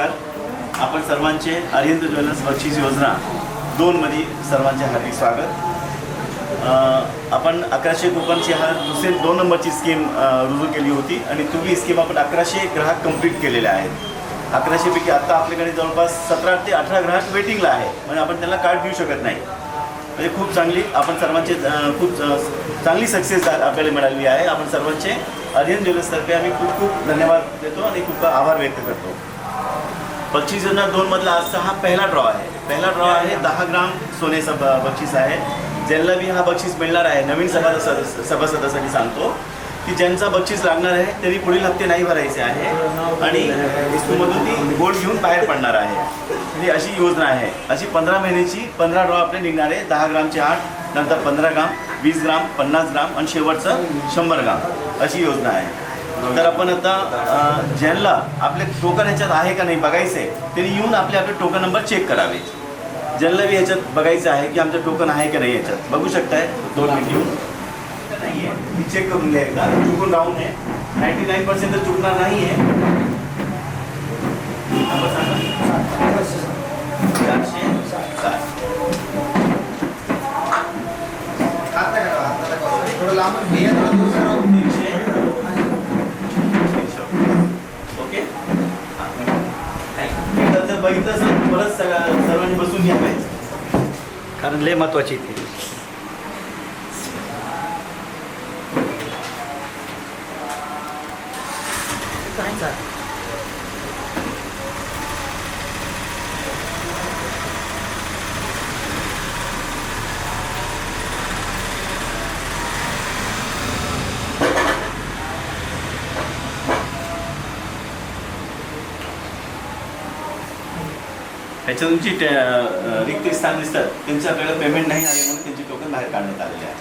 नमस्कार. आपण सर्वांचे अरिहंत ज्वेलर्स बक्षीस योजना दोनमध्ये सर्वांचे हार्दिक स्वागत. आपण अकराशे कुपनची हा दुसरी दोन नंबरची स्कीम रुजू केली होती आणि तुम्ही स्कीम आपण अकराशे ग्राहक कंप्लीट केलेले आहेत. अकराशेपैकी आत्ता आपल्याकडे जवळपास सतरा ते अठरा ग्राहक वेटिंगला आहे म्हणजे आपण त्यांना कार्ड देऊ शकत नाही. म्हणजे खूप चांगली आपण सर्वांचे खूप चांगली सक्सेस आपल्याला मिळाली आहे. आपण सर्वांचे अरियन ज्वेलर्सतर्फे आम्ही खूप खूप धन्यवाद देतो आणि खूप आभार व्यक्त करतो. बक्षीस योजना दोनमधला आजचा हा पहिला ड्रॉ आहे. पहिला ड्रॉ आहे दहा ग्राम सोनेचा बक्षीस आहे. ज्यांना मी हा बक्षीस मिळणार आहे नवीन सभा सभासदासाठी सांगतो की ज्यांचा बक्षीस लागणार आहे त्यांनी पुढील हप्ते नाही भरायचे आहे आणि इस्कूमधून ती गोल्ड घेऊन बाहेर पडणार आहे. ही अशी योजना आहे. अशी पंधरा महिन्याची पंधरा ड्रॉ आपले निघणार आहे. दहा ग्रामचे आठ नंतर पंधरा ग्राम वीस ग्राम पन्नास ग्राम आणि शेवटचं शंभर ग्राम अशी योजना आहे. तर आपण आता ज्यांना आपले टोकन ह्याच्यात आहे का नाही बघायचं आहे त्यांनी येऊन आपले आपले टोकन नंबर चेक करावे. ज्यांना बी ह्याच्यात बघायचं आहे की आमचं टोकन आहे का नाही ह्याच्यात. बघू शकताय दोन मिनिट येऊन. नाही आहे मी चेक करून घ्या एकदा. चुकून राहून आहे नाईन्टी नाईन पर्सेंट तर चुकणार नाही आहे चारशे सात एकदा जर बघितलं असेल परत सगळ्या सर्वांनी बसून घ्या कारण लय महत्वाची ती. काय तुमची टे- अं, रिक्त स्थान दिसतात. त्यांचं आपल्याला पेमेंट नाही आले म्हणून त्यांची टोकन बाहेर काढण्यात आलेले आहे.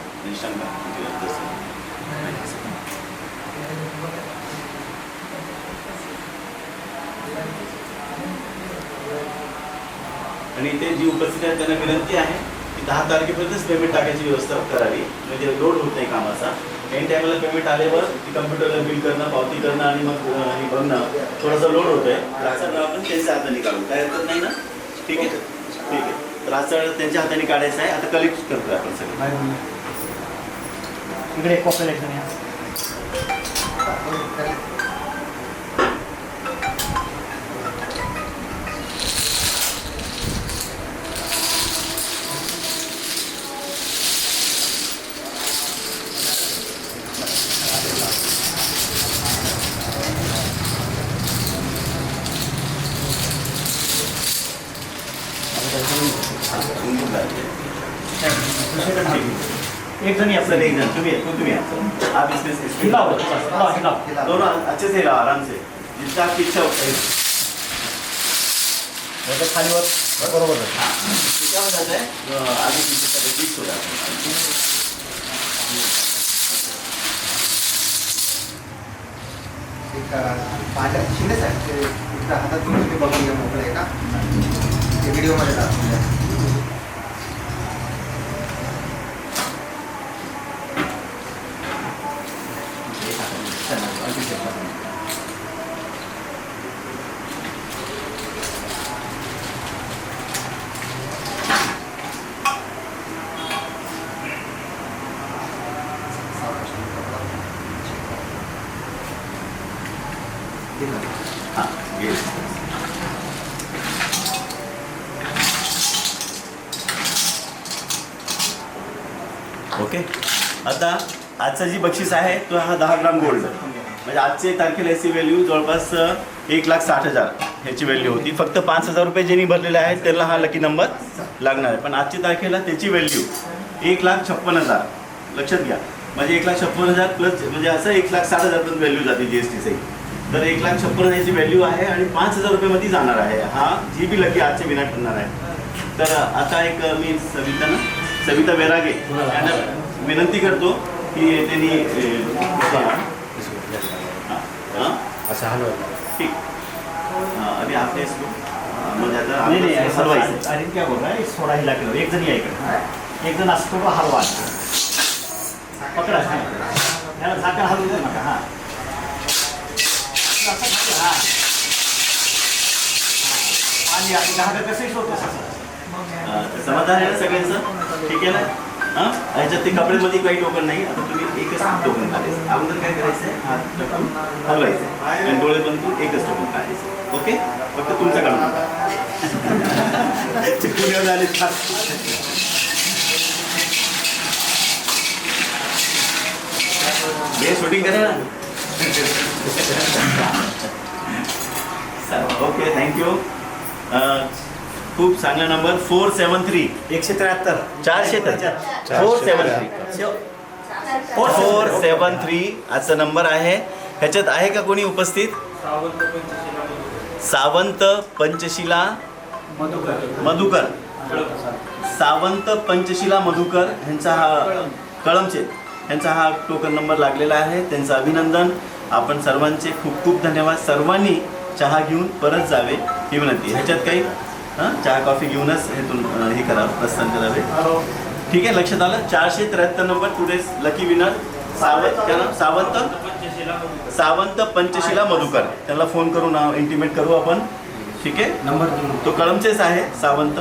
आणि ते जी उपस्थित आहेत त्यांना विनंती आहे की दहा तारखेपर्यंतच पेमेंट टाकायची व्यवस्था करावी. म्हणजे लोड होत नाही कामाचा. एन टायमाला पेमेंट आल्यावर ती कम्प्युटरला बिल करणं पावती करणं आणि मग हे बघणं थोडासा लोड होतोय. आपण त्यांच्या हाताने काढू काय हरकत नाही ना? ठीक आहे. ठीक आहे. तर राहचा त्यांच्या हाताने काढायचं आहे. आता कलेक्ट करतोय आपण सगळं. इकडे कॉपरेट एक जण सर एक जण तुम्ही आहे, तुम्ही आहे. हा बिझनेस हिलाव हिलाव हिलाव दोनों अच्छे से हिलाओ आराम से जितना आपकी इच्छा होता. है याच्या खालीवर बरोबर. क्या हो. जाता है आगे पीछे का रिपीट हो जाता है पाहिलं शिंदे साहेब हातात घेऊन ते बघून घ्या मोकळे का? ते व्हिडिओमध्ये दाखवून हाँ ये ओके? आता आजचा जी बक्षीस आहे तो हा दहा ग्राम गोल्ड म्हणजे आजचे तारखेला याची व्हॅल्यू जवळपास एक लाख साठ हजार ह्याची व्हॅल्यू होती. फक्त पाच हजार रुपये ज्यांनी भरलेले आहेत त्यांना हा लकी नंबर लागणार आहे. पण आजच्या तारखेला त्याची व्हॅल्यू एक लाख छप्पन हजार. लक्षात घ्या. म्हणजे एक लाख छप्पन हजार प्लस म्हणजे असं एक लाख साठ हजारपर्यंत व्हॅल्यू जाते जी एस टी तर एक लाख छप्पन हजारची व्हॅल्यू आहे आणि पाच हजार रुपयेमध्ये जाणार आहे. हा जी बी लकी आजचे विनाट ठरणार आहे. तर आता एक मी सविताना सविता बेरागे यांना विनंती करतो की त्यांनी ठीक. आणि आपले इसको नाही नाही आपलं ऐसा हलवायचं. अरे क्या बोल रहा है सोडा हिला किलो एक जण या इकडे. एक जण असं थोडं हलवा पकडा याला झाकण हलवू देऊ नका हा. असं हा. आणि आपली दहा कसंही समाधान आहे ना सगळ्यांचं? ठीक आहे ना? हां? ह्याच्यात ते कपड्यामध्ये काही टोकन नाही. आता तुम्ही एकच टोकन काढायचं. अगोदर काय करायचं आहे हात टाकून हलवायचं. आणि डोळे बंद एकच टोकन काढायचं. ओके? फक्त तुमचं काढून ते पुण्यावर आले हे शूटिंग करा. ना ओके थँक्यू खूप चांगला नंबर. Four seven three. एकशे त्र्याहत्तर. चारशे तर. Four seven three. Four seven three. आजचा नंबर आहे. ह्याच्यात आहे का कोणी उपस्थित? सावंत पंचशिला मधुकर. सावंत पंचशिला मधुकर ह्यांचा हा कळमचे. ह्यांचा हा टोकन नंबर लागलेला आहे. त्यांचं अभिनंदन. आपण सर्वांचे खूप खूप धन्यवाद. सर्वांनी चहा घेऊन परत जावे ही विनंती. ह्याच्यात काही हां? चहा कॉफी घेऊनच हेतून अं, हे करावं प्रस्थान करावे. ठीक आहे लक्षात आलं? चारशे त्र्याहत्तर number today's lucky winner Sawant नाम? सावंत? सावंत पंचशिला मधुकर. त्यांना फोन करून इंटिमेट करू आपण. ठीक आहे? नंबर तो कळमचेच आहे सावंत.